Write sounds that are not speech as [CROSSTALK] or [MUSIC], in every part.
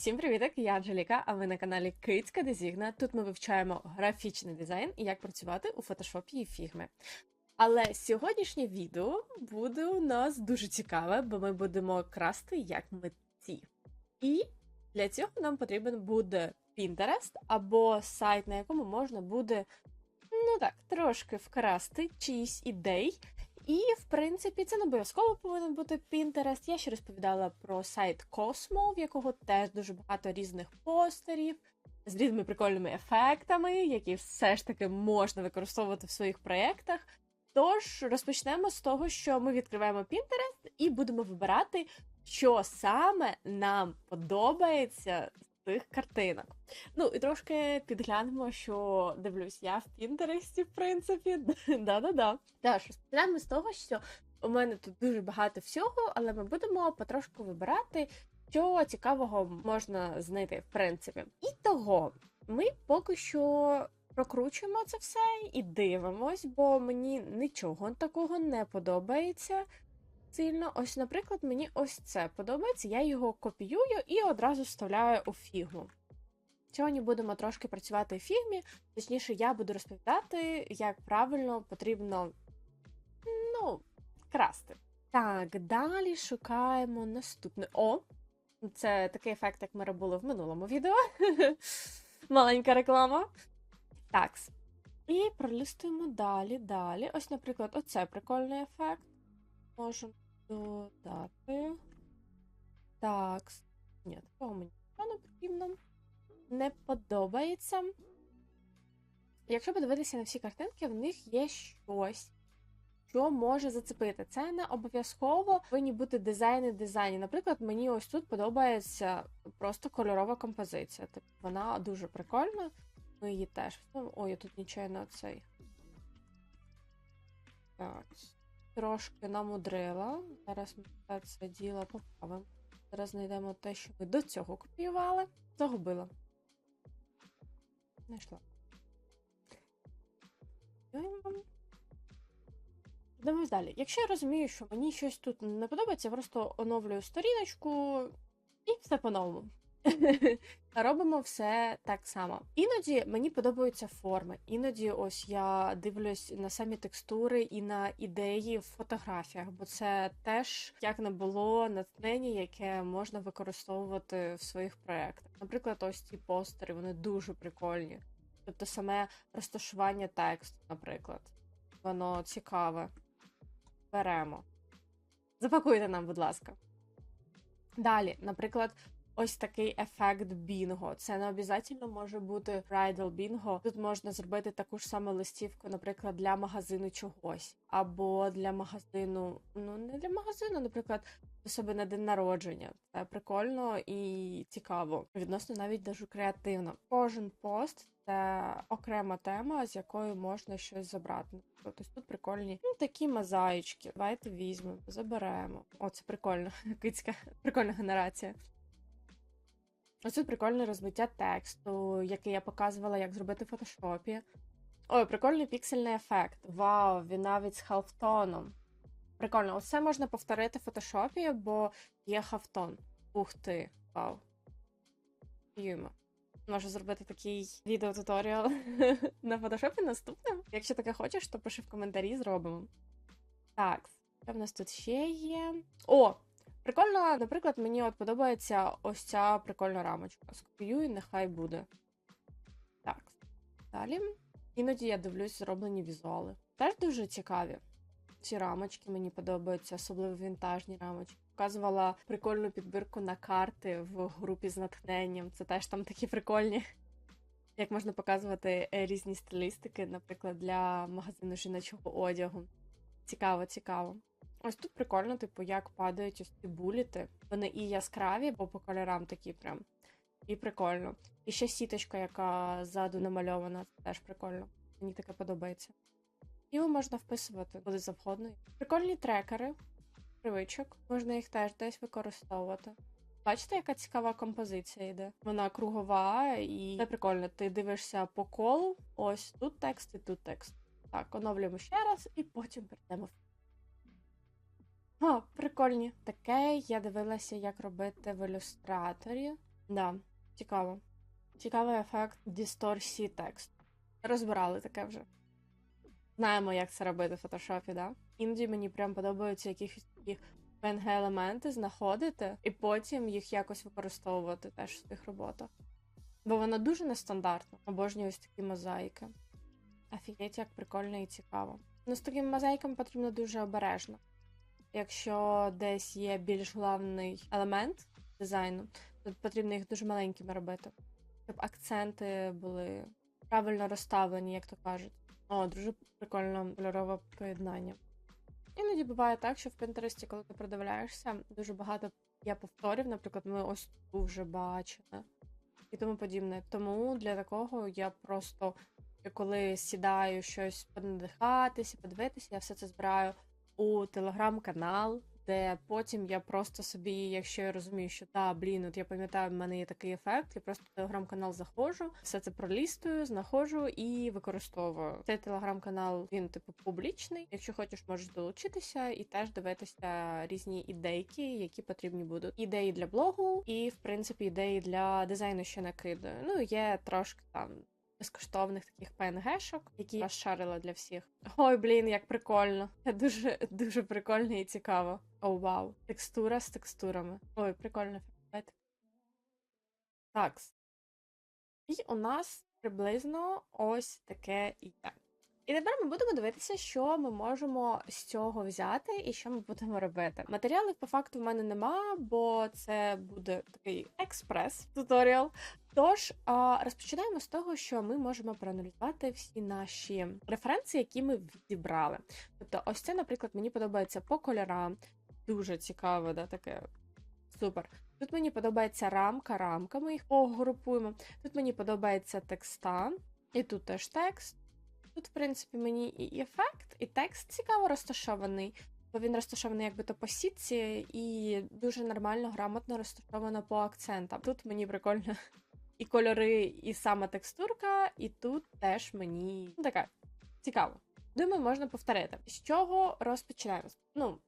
Всім привіт, я Анжеліка, а ви на каналі Кицька Дезігна. Тут ми вивчаємо графічний дизайн і як працювати у фотошопі і фігми. Але сьогоднішнє відео буде у нас дуже цікаве, бо ми будемо красти як митці. І для цього нам потрібен буде Pinterest або сайт, на якому можна буде, ну так, трошки вкрасти чиїсь ідей. І, в принципі, це не обов'язково повинен бути Pinterest. Я ще розповідала про сайт Cosmo, в якого теж дуже багато різних постерів з різними прикольними ефектами, які все ж таки можна використовувати в своїх проєктах. Тож розпочнемо з того, що ми відкриваємо Pinterest і будемо вибирати, що саме нам подобається цих картинок. Ну і трошки підглянемо, що дивлюсь я в Пінтересті, в принципі. [LAUGHS] Да-да-да. Тож, розпочнемо з того, що у мене тут дуже багато всього, але ми будемо потрошку вибирати, що цікавого можна знайти, в принципі. І того ми поки що прокручуємо це все і дивимось, бо мені нічого такого не подобається. Сильно, ось, наприклад, мені ось це подобається. Я його копіюю і одразу вставляю у фігму. Сьогодні будемо трошки працювати в фігмі, точніше, я буду розповідати, як правильно потрібно ну, красти. Так, далі шукаємо наступне. О! Це такий ефект, як ми робили в минулому відео. [LAUGHS] Маленька реклама. Так. І пролистуємо далі, далі. Ось, наприклад, оце прикольний ефект. Можемо додати. Так. Ні, такого мені не потрібно не подобається. Якщо подивитися на всі картинки, в них є щось, що може зацепити. Це не обов'язково повинні бути дизайни дизайні. Наприклад, мені ось тут подобається просто кольорова композиція. Тобто вона дуже прикольна. Ми її теж. Ой, я тут нічого цей. Так. Трошки намудрила. Зараз ми це діло поправимо. Зараз знайдемо те, що ми до цього копіювали. Загубила. Знайшла. Дивимось далі. Якщо я розумію, що мені щось тут не подобається, я просто оновлюю сторіночку і все по-новому. Робимо все так само. Іноді мені подобаються форми. Іноді ось я дивлюсь на самі текстури і на ідеї в фотографіях, бо це теж як не було натхнення, яке можна використовувати в своїх проєктах. Наприклад, ось ці постери, вони дуже прикольні. Тобто саме розташування тексту, наприклад. Воно цікаве. Беремо. Запакуйте нам, будь ласка. Далі, наприклад, ось такий ефект бінго. Це не обов'язково може бути Bridal бінго. Тут можна зробити таку ж саму листівку, наприклад, для магазину чогось. Або для магазину, ну, не для магазину, наприклад, до себе на день народження. Це прикольно і цікаво. Відносно навіть дуже креативно. Кожен пост це окрема тема, з якою можна щось забрати. Тобто тут прикольні ну, такі мозаїчки. Давайте візьмемо, заберемо. О, це прикольно. [LAUGHS] Кицька, прикольна генерація. Ось тут прикольне розбиття тексту, який я показувала, як зробити в фотошопі. Ой, прикольний піксельний ефект. Вау, він навіть з халфтоном. Прикольно, оце можна повторити в фотошопі, бо є хафтон. Ух ти, вау. Юємо. Можу зробити такий відеотуторіал [LAUGHS] на фотошопі наступним. Якщо таке хочеш, то пиши в коментарі, зробимо. Так, що в нас тут ще є? О! Прикольно, наприклад, мені от подобається ось ця прикольна рамочка. Скопіюю, нехай буде. Так, далі. Іноді я дивлюсь зроблені візуали. Теж дуже цікаві. Ці рамочки мені подобаються, особливо вінтажні рамочки. Показувала прикольну підбірку на карти в групі з натхненням. Це теж там такі прикольні. Як можна показувати е, різні стилістики, наприклад, для магазину жіночого одягу. Цікаво, цікаво. Ось тут прикольно, типу, як падають ось ці буліти. Вони і яскраві, бо по кольорам такі прям. І прикольно. І ще сіточка, яка ззаду намальована, це теж прикольно. Мені таке подобається. Його можна вписувати куди завгодно. Прикольні трекери, привичок, можна їх теж десь використовувати. Бачите, яка цікава композиція йде? Вона кругова і це прикольно. Ти дивишся по колу, ось тут текст і тут текст. Так, оновлюємо ще раз і потім перейдемо в. О, прикольні. Таке я дивилася, як робити в ілюстраторі. Да, цікаво. Цікавий ефект дисторсії тексту. Розбирали таке вже. Знаємо, як це робити в фотошопі, да? Іноді мені прям подобаються якісь такі PNG-елементи знаходити і потім їх якось використовувати теж в своїх роботах. Бо воно дуже нестандартно. Обожнюю ось такі мозаїки. Офігеть, як прикольно і цікаво. Ну, з такими мозаїками потрібно дуже обережно. Якщо десь є більш главний елемент дизайну, то потрібно їх дуже маленькими робити, щоб акценти були правильно розставлені, як то кажуть. О, дуже прикольно кольорове поєднання. Іноді буває так, що в Пінтересті, коли ти продивляєшся, дуже багато є повторів, наприклад, ми ось тут вже бачили і тому подібне. Тому для такого я просто, коли сідаю щось понадихатися, подивитися, я все це збираю у телеграм-канал, де потім я просто собі, якщо я розумію, що та, блін, от я пам'ятаю, в мене є такий ефект, я просто телеграм-канал заходжу, все це пролістую, знаходжу і використовую. Цей телеграм-канал він типу публічний. Якщо хочеш, можеш долучитися і теж дивитися різні ідейки, які потрібні будуть. Ідеї для блогу, і в принципі ідеї для дизайну, що накидаю. Ну є трошки там. Безкоштовних таких ПНГ-шок, які я розшарила для всіх. Ой, блін, як прикольно. Це дуже дуже прикольно і цікаво. О, вау. Текстура з текстурами. Ой, прикольно. Так. І у нас приблизно ось таке є. І тепер ми будемо дивитися, що ми можемо з цього взяти і що ми будемо робити. Матеріалів по факту в мене нема, бо це буде такий експрес-туторіал. Тож розпочинаємо з того, що ми можемо проаналізувати всі наші референси, які ми відібрали. Тобто, ось це, наприклад, мені подобається по кольорам. Дуже цікаво, да, таке супер. Тут мені подобається рамка, рамка, ми їх погрупуємо. Тут мені подобається текста, і тут теж текст. Тут, в принципі, мені і ефект, і текст цікаво розташований, бо він розташований якби то по сітці і дуже нормально, грамотно розташовано по акцентам. Тут мені прикольно і кольори, і сама текстурка, і тут теж мені ну, така цікаво. Думаю, можна повторити. З чого розпочинаємо? Ну,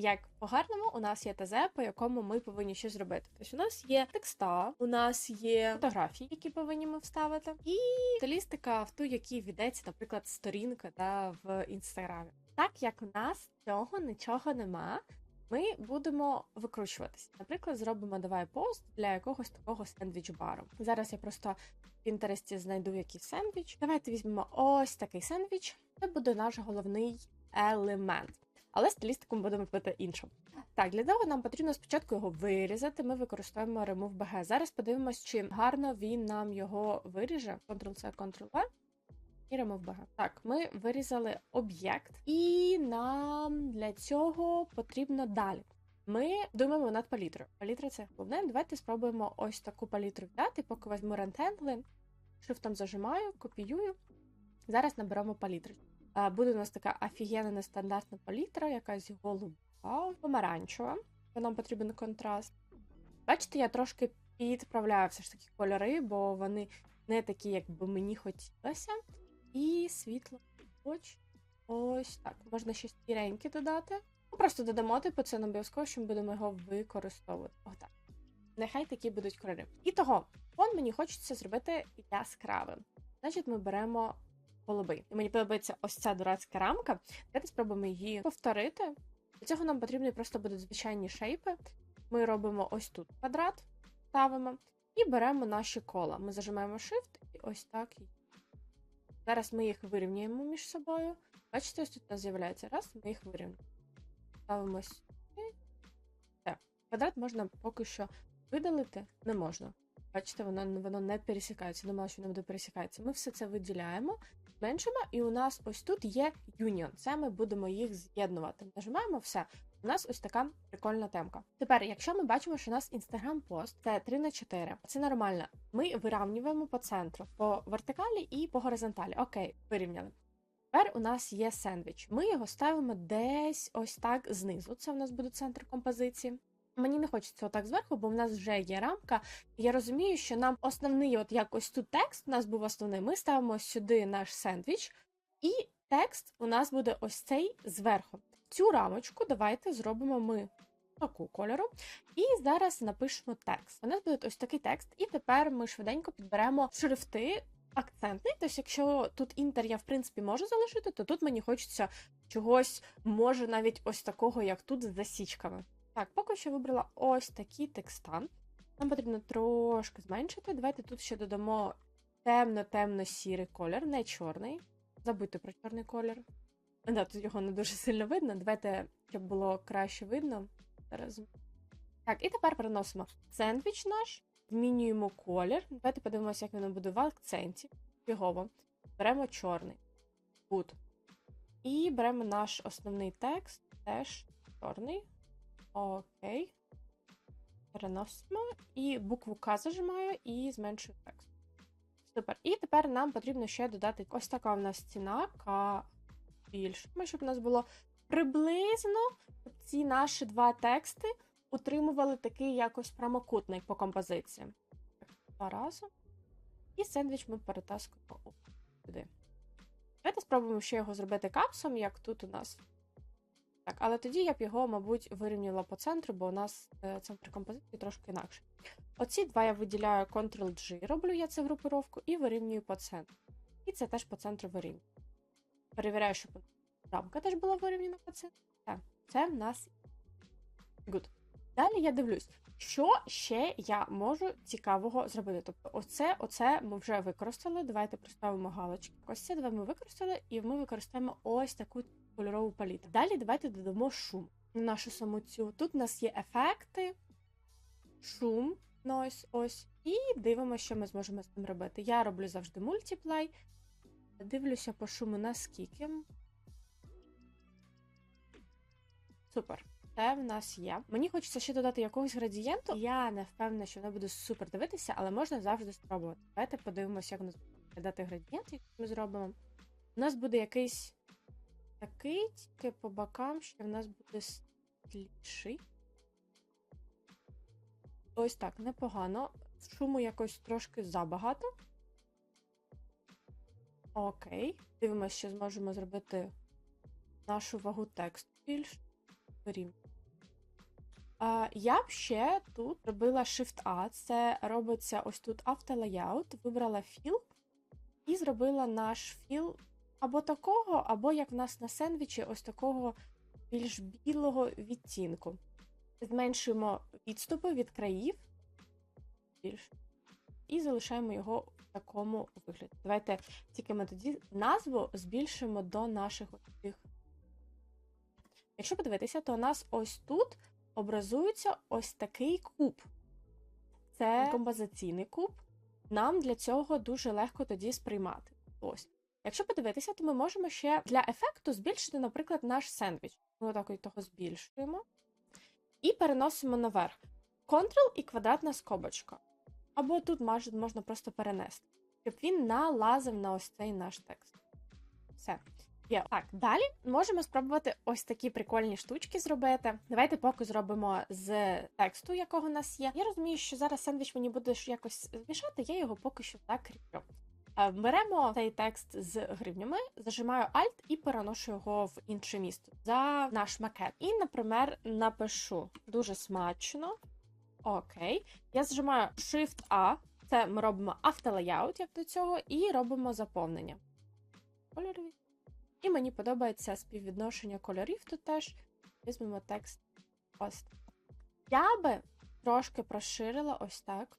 як по-гарному, у нас є ТЗ, по якому ми повинні щось зробити. Тобто у нас є текста, у нас є фотографії, які повинні ми вставити, і стилістика в ту, якій відеться, наприклад, сторінка да, в інстаграмі. Так як у нас цього нічого нема. Ми будемо викручуватися. Наприклад, зробимо давай пост для якогось такого сендвіч-бару. Зараз я просто в інтересті знайду якийсь сендвіч. Давайте візьмемо ось такий сендвіч. Це буде наш головний елемент. Але стилістику ми будемо пити іншу. Так, для того нам потрібно спочатку його вирізати. Ми використовуємо Remove BG. Зараз подивимось, чи гарно він нам його виріже. Ctrl-C, Ctrl-V. І Remove BG. Так, ми вирізали об'єкт, і нам для цього потрібно далі. Ми думаємо над палітрою. Палітра це головне. Давайте спробуємо ось таку палітру взяти, поки візьму рентенгли, шрифтом зажимаю, копіюю. Зараз наберемо палітру. Буде у нас така офігенна нестандартна палітра, якась голуба, помаранчева, бо нам потрібен контраст. Бачите, я трошки підправляю все ж таки кольори, бо вони не такі, як би мені хотілося. І світло хоч ось так. Можна ще стіренькі додати. Ну, просто додамо, типу, це не обов'язково, що ми будемо його використовувати. Отак. Нехай такі будуть кольори. І того, фон мені хочеться зробити яскравим. Значить, ми беремо голубий. І мені подобається ось ця дурацька рамка. Давайте спробуємо її повторити. Для цього нам потрібні просто будуть звичайні шейпи. Ми робимо ось тут квадрат, ставимо і беремо наші кола. Ми зажимаємо Shift і ось так. Зараз ми їх вирівнюємо між собою. Бачите, ось тут у нас з'являється. Раз, ми їх вирівнюємо. Ставимо. Так, квадрат можна поки що видалити, не можна. Бачите, воно воно не пересікається. Думала, що не буде пересікатися. Ми все це виділяємо, зменшимо, і у нас ось тут є Union. Це ми будемо їх з'єднувати. Нажимаємо все. У нас ось така прикольна темка. Тепер, якщо ми бачимо, що у нас Instagram пост це 3 на 4, це нормально. Ми вирівнюємо по центру, по вертикалі і по горизонталі. Окей, вирівняли. Тепер у нас є сендвіч. Ми його ставимо десь ось так знизу. Це у нас буде центр композиції. Мені не хочеться отак зверху, бо в нас вже є рамка. Я розумію, що нам основний, от як ось тут текст, у нас був основний. Ми ставимо сюди наш сендвіч, і текст у нас буде ось цей зверху. Цю рамочку давайте зробимо ми таку кольору. І зараз напишемо текст. У нас буде ось такий текст, і тепер ми швиденько підберемо шрифти. Акцентний, тобто, якщо тут інтер я в принципі можу залишити, то тут мені хочеться чогось, може навіть ось такого, як тут з засічками. Так, поки що вибрала ось такі текста. Нам потрібно трошки зменшити. Давайте тут ще додамо темно-темно-сірий колір, не чорний. Забудьте про чорний колір. Да, тут його не дуже сильно видно. Давайте, щоб було краще видно. Зараз. Так, і тепер переносимо сендвіч наш, змінюємо колір. Давайте подивимося, як воно буде в акценті. Фігово. Беремо чорний. Good. І беремо наш основний текст, теж чорний. Окей. Переносимо. І букву К зажимаю і зменшую текст. Супер. І тепер нам потрібно ще додати ось така в нас стіна К більше. Щоб у нас було приблизно ці наші два тексти утримували такий якось прямокутник по композиції. Два рази. І сендвіч ми перетаскуємо сюди. Давайте спробуємо ще його зробити капсом, як тут у нас. Так, але тоді я б його, мабуть, вирівняла по центру, бо у нас е, центр композиції трошки інакше. Оці два я виділяю Ctrl-G, роблю я цю групировку і вирівнюю по центру. І це теж по центру вирівнюю. Перевіряю, щоб рамка теж була вирівняна по центру. Так, це в нас good. Далі я дивлюсь, що ще я можу цікавого зробити. Тобто, оце, оце ми вже використали. Давайте проставимо галочки. Ось це два ми використали, і ми використаємо ось таку кольорову палітру. Далі давайте додамо шум на нашу саму цю. Тут у нас є ефекти, шум, noise, ось. І дивимося, що ми зможемо з цим робити. Я роблю завжди мультиплей. Дивлюся по шуму наскільки. Супер. Це в нас є. Мені хочеться ще додати якогось градієнту. Я не впевнена, що воно буде супер дивитися, але можна завжди спробувати. Давайте подивимося, як нас буде виглядати градієнт, який ми зробимо. У нас буде якийсь такий, тільки по бокам, що в нас буде світліший. Ось так, непогано. Шуму якось трошки забагато. Окей. Дивимося, що зможемо зробити нашу вагу тексту більш рівно. Я б ще тут робила Shift-A, це робиться ось тут автолеяут, вибрала філ і зробила наш філ або такого, або як в нас на сендвічі, ось такого більш білого відтінку. Зменшуємо відступи від країв більш, і залишаємо його в такому вигляді. Давайте тільки ми тоді назву збільшимо до наших цих. Якщо подивитися, то у нас ось тут образується ось такий куб. Це композиційний куб. Нам для цього дуже легко тоді сприймати. Ось. Якщо подивитися, то ми можемо ще для ефекту збільшити, наприклад, наш сендвіч. Ми отак від того збільшуємо. І переносимо наверх. Ctrl і квадратна скобочка. Або тут можна просто перенести, щоб він налазив на ось цей наш текст. Все. Є. Так, далі можемо спробувати ось такі прикольні штучки зробити. Давайте поки зробимо з тексту, якого у нас є. Я розумію, що зараз сендвіч мені буде якось змішати, я його поки що так кріплю. Беремо цей текст з гривнями, зажимаю Alt і переношу його в інше місто за наш макет. І, наприклад, напишу дуже смачно. Окей. Я зажимаю Shift-A, це ми робимо автолеяут, як до цього, і робимо заповнення. Кольорові. І мені подобається співвідношення кольорів тут теж. Візьмемо текст ось. Я би трошки розширила ось так.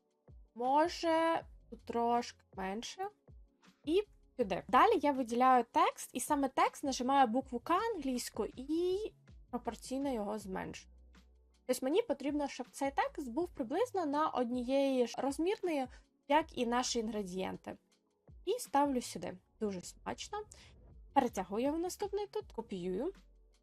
Може, трошки менше. І сюди. Далі я виділяю текст, і саме текст нажимаю букву К англійську і пропорційно його зменшую. Тобто мені потрібно, щоб цей текст був приблизно на однієї ж розмірної, як і наші інгредієнти. І ставлю сюди. Дуже смачно. Перетягую в наступний тут, копіюю.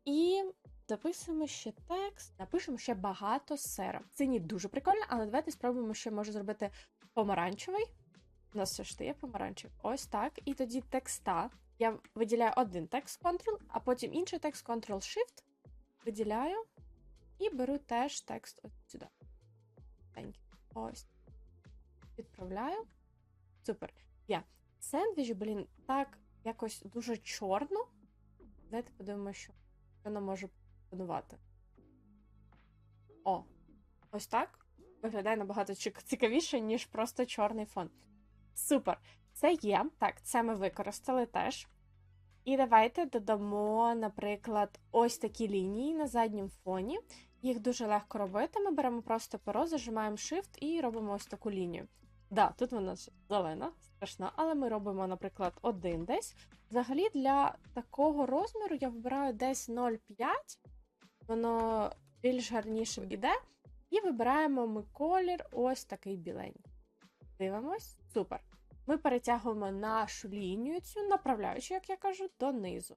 І записуємо ще текст, напишемо ще багато. Це не дуже прикольно, але давайте спробуємо ще може зробити помаранчевий. У нас все ж є помаранчевий. Ось так. І тоді текста. Я виділяю один текст Ctrl, а потім інший текст Ctrl-Shift. Виділяю. І беру теж текст ось сюди. Ось. Відправляю. Супер. Я. Сендвіч, блін, так якось дуже чорно. Давайте подивимося, що воно може пропонувати. О, ось так. Виглядає набагато цікавіше, ніж просто чорний фон. Супер. Це є. Так, це ми використали теж. І давайте додамо, наприклад, ось такі лінії на заднім фоні. Їх дуже легко робити. Ми беремо просто перо, зажимаємо Shift і робимо ось таку лінію. Да, тут вона зелена, страшна, але ми робимо, наприклад, один десь. Взагалі, для такого розміру я вибираю десь 0,5, воно більш гарніше йде. І вибираємо ми колір ось такий біленький. Дивимось, супер. Ми перетягуємо нашу лінію, цю направляючи, як я кажу, донизу.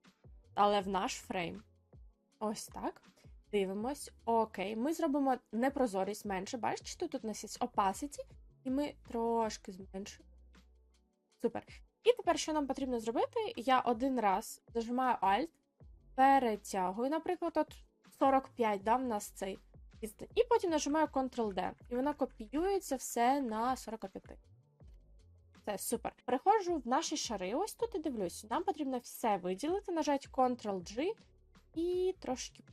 Але в наш фрейм. Ось так. Дивимось. Окей, ми зробимо непрозорість менше. Бачите, тут у нас є opacity, і ми трошки зменшуємо. Супер. І тепер, що нам потрібно зробити? Я один раз зажимаю Alt, перетягую, наприклад, от 45, да, в нас цей. І потім нажимаю Ctrl-D. І вона копіюється все на 45. Це супер. Переходжу в наші шари. Ось тут і дивлюсь. Нам потрібно все виділити, нажати Ctrl-G і трошки.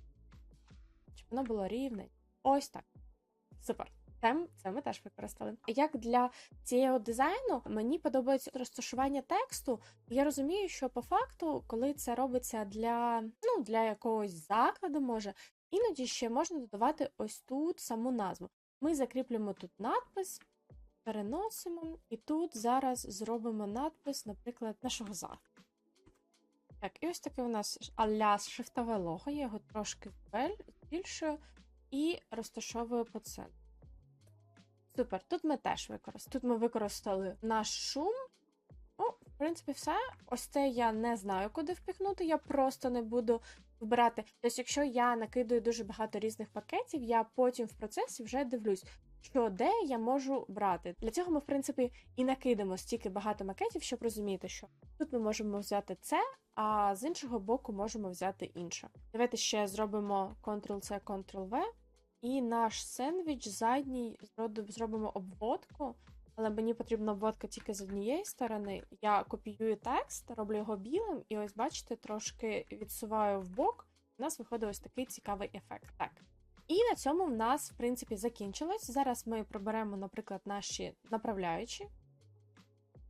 Щоб воно було рівне. Ось так. Супер. Це, це ми теж використали. Як для цього дизайну мені подобається розташування тексту. Я розумію, що по факту, коли це робиться для, ну, для якогось закладу, може, іноді ще можна додавати ось тут саму назву. Ми закріплюємо тут надпис, переносимо, і тут зараз зробимо надпис, наприклад, нашого закладу. Так, і ось таке у нас аля шрифтове лого, я його трошки збільшую і розташовую по центру. Супер, тут ми теж використали. Тут ми використали наш шум. Ну, в принципі, все. Ось це я не знаю, куди впіхнути, я просто не буду вибирати. Тобто, якщо я накидаю дуже багато різних пакетів, я потім в процесі вже дивлюсь, що де я можу брати. Для цього ми, в принципі, і накидаємо стільки багато макетів, щоб розуміти, що тут ми можемо взяти це, а з іншого боку можемо взяти інше. Давайте ще зробимо Ctrl-C, Ctrl-V. І наш сендвіч задній зробимо обводку, але мені потрібна обводка тільки з однієї сторони. Я копіюю текст, роблю його білим, і ось, бачите, трошки відсуваю в бок. У нас виходить ось такий цікавий ефект. Так. І на цьому в нас, в принципі, закінчилось. Зараз ми проберемо, наприклад, наші направляючі.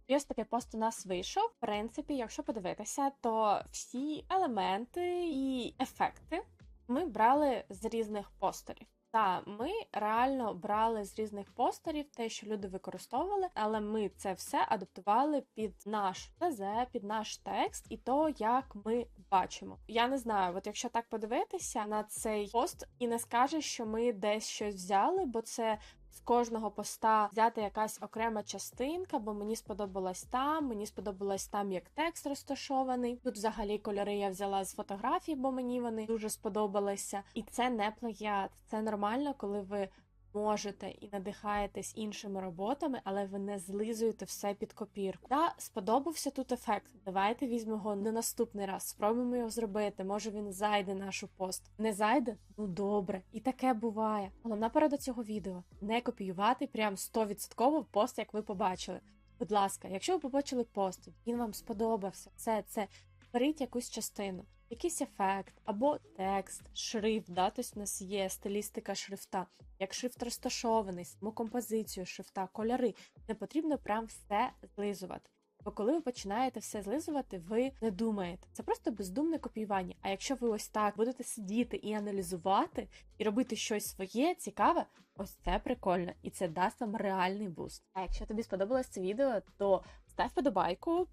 І ось такий пост у нас вийшов. В принципі, якщо подивитися, то всі елементи і ефекти ми брали з різних постерів. Та ми реально брали з різних постерів те, що люди використовували, але ми це все адаптували під наш ТЗ, під наш текст і то, як ми бачимо. Я не знаю, от якщо так подивитися на цей пост і не скажеш, що ми десь щось взяли, бо це. З кожного поста взяти якась окрема частинка, бо мені сподобалось там, мені сподобалось там, як текст розташований. Тут взагалі кольори я взяла з фотографій, бо мені вони дуже сподобалися. І це не плагіат. Це нормально, коли ви можете і надихаєтесь іншими роботами, але ви не злизуєте все під копірку. Та сподобався тут ефект. Давайте візьмемо на наступний раз. Спробуємо його зробити. Може він зайде нашу пост. Не зайде? Ну добре, і таке буває. Головна порада цього відео не копіювати прям 100% пост, як ви побачили. Будь ласка, якщо ви побачили пост, він вам сподобався, це це беріть якусь частину якийсь ефект, або текст, шрифт, да, тобто у нас є стилістика шрифта, як шрифт розташований, саму композицію шрифта, кольори. Не потрібно прям все злизувати. Бо коли ви починаєте все злизувати, ви не думаєте. Це просто бездумне копіювання. А якщо ви ось так будете сидіти і аналізувати, і робити щось своє, цікаве, ось це прикольно, і це дасть вам реальний буст. А якщо тобі сподобалось це відео, то став подобайку,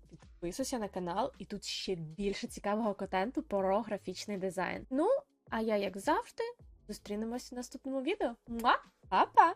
підписуйся на канал, і тут ще більше цікавого контенту про графічний дизайн. Ну, а я, як завжди, зустрінемось в наступному відео. Муа! Па-па!